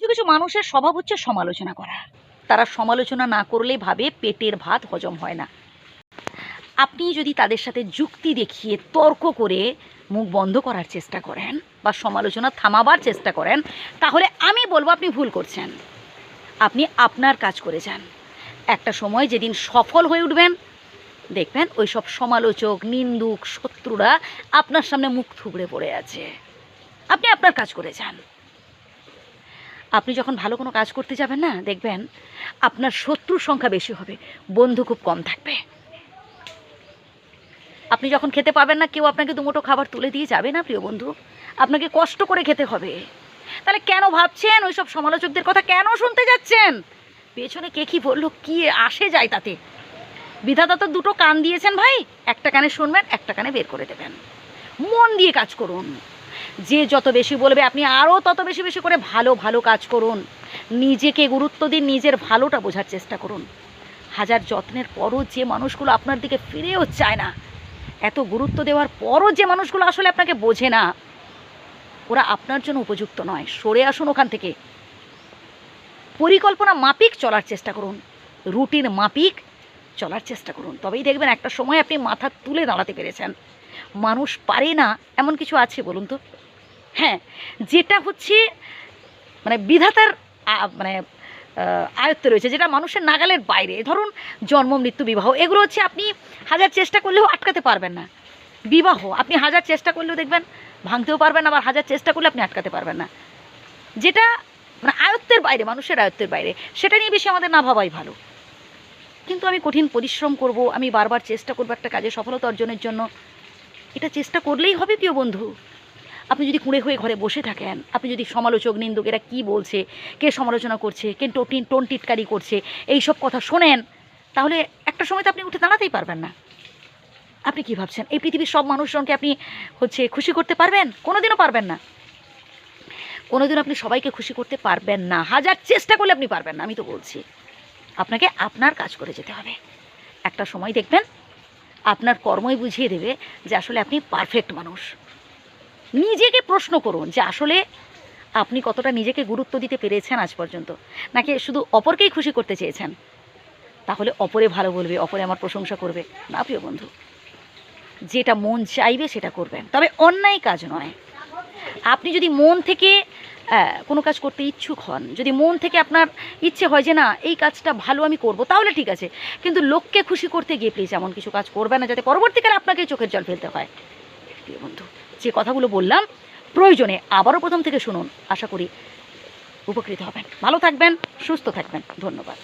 কিছু কিছু মানুষের স্বভাব হচ্ছে সমালোচনা করা। তারা সমালোচনা না করলে ভাবে পেটের ভাত হজম হয় না। আপনি যদি তাদের সাথে যুক্তি দেখিয়ে তর্ক করে মুখ বন্ধ করার চেষ্টা করেন বা সমালোচনা থামাবার চেষ্টা করেন, তাহলে আমি বলব আপনি ভুল করছেন। আপনি আপনার কাজ করে যান। একটা সময় যেদিন সফল হয়ে উঠবেন, দেখবেন ওই সব সমালোচক, নিন্দুক, শত্রুরা আপনার সামনে মুখ থুবড়ে পড়ে আছে। আপনি আপনার কাজ করে যান। আপনি যখন ভালো কোনো কাজ করতে যাবেন না, দেখবেন আপনার শত্রুর সংখ্যা বেশি হবে, বন্ধু খুব কম থাকবে। আপনি যখন খেতে পাবেন না, কেউ আপনাকে দুমুটো খাবার তুলে দিয়ে যাবে না, প্রিয় বন্ধু। আপনাকে কষ্ট করে খেতে হবে। তাহলে কেন ভাবছেন ওই সব সমালোচকদের কথা? কেন শুনতে যাচ্ছেন? পেছনে কে কী বলল, কি আসে যায় তাতে? বিধাতা তো দুটো কান দিয়েছেন ভাই, একটা কানে শুনবেন, একটা কানে বের করে দেবেন। মন দিয়ে কাজ করুন। যে যত বেশি বলবে, আপনি আরও তত বেশি বেশি করে ভালো ভালো কাজ করুন। নিজেকে গুরুত্ব দিন, নিজের ভালোটা বোঝার চেষ্টা করুন। হাজার যত্নের পরও যে মানুষগুলো আপনার দিকে ফিরেও চায় না, এত গুরুত্ব দেওয়ার পরও যে মানুষগুলো আসলে আপনাকে বোঝে না, ওরা আপনার জন্য উপযুক্ত নয়। সরে আসুন ওখান থেকে। পরিকল্পনা মাপিক চলার চেষ্টা করুন। রুটিন মাপিক চলার চেষ্টা করুন। তবেই দেখবেন একটা সময় আপনি মাথা তুলে দাঁড়াতে পেরেছেন। মানুষ পারে না এমন কিছু আছে বলুন তো? হ্যাঁ যেটা হচ্ছে মানে বিধাতার মানে আয়ত্তে রয়েছে, যেটা মানুষের নাগালের বাইরে। ধরুন জন্ম, মৃত্যু, বিবাহ, এগুলো হচ্ছে আপনি হাজার চেষ্টা করলেও আটকাতে পারবেন না। বিবাহ, আপনি হাজার চেষ্টা করলেও দেখবেন ভাঙতেও পারবেন আবার হাজার চেষ্টা করলে আপনি আটকাতে পারবেন না। যেটা মানে আয়ত্তের বাইরে, মানুষের আয়ত্তের বাইরে, সেটা নিয়ে বেশি আমাদের না ভাবাই ভালো। কিন্তু আমি কঠিন পরিশ্রম করব, আমি বারবার চেষ্টা করব একটা কাজে সফলতা অর্জনের জন্য। এটা চেষ্টা করলেই হবে, প্রিয় বন্ধু। আপনি যদি কুঁড়ে হয়ে ঘরে বসে থাকেন, আপনি যদি সমালোচক, নিন্দুক, এরা কী বলছে, কে সমালোচনা করছে, কে টোটিন, টোন টিটকারি করছে এই সব কথা শোনেন, তাহলে একটা সময় তো আপনি উঠে দাঁড়াতেই পারবেন না। আপনি কি ভাবছেন? এই পৃথিবীর সব মানুষজনকে আপনি হচ্ছে খুশি করতে পারবেন? কোনোদিনও পারবেন না। কোনোদিন আপনি সবাইকে খুশি করতে পারবেন না। হাজার চেষ্টা করলে আপনি পারবেন না, আমি তো বলছি। আপনাকে আপনার কাজ করে যেতে হবে। একটা সময় দেখবেন আপনার কর্মই বুঝিয়ে দেবে যে আসলে আপনি পারফেক্ট মানুষ। নিজেকে প্রশ্ন করুন যে আসলে আপনি কতটা নিজেকে গুরুত্ব দিতে পেরেছেন আজ পর্যন্ত, নাকি শুধু অপরকেই খুশি করতে চেয়েছেন? তাহলে অপরে ভালো বলবে, অপরে আমার প্রশংসা করবে। না, প্রিয় বন্ধু, যেটা মন চাইবে সেটা করবেন। তবে অন্যায় কাজ নয়। আপনি যদি মন থেকে কোনো কাজ করতে ইচ্ছুক হন, যদি মন থেকে আপনার ইচ্ছে হয় যে না, এই কাজটা ভালো আমি করব, তাহলে ঠিক আছে। কিন্তু লোককে খুশি করতে গিয়ে প্লিজ এমন কিছু কাজ করবে না, যাতে পরবর্তীকালে আপনাকে চোখের জল ফেলতে হয়। প্রিয় বন্ধু, যে কথাগুলো বললাম, প্রয়োজনে আবারও প্রথম থেকে শুনুন। আশা করি উপকৃত হবেন। ভালো থাকবেন, সুস্থ থাকবেন। ধন্যবাদ।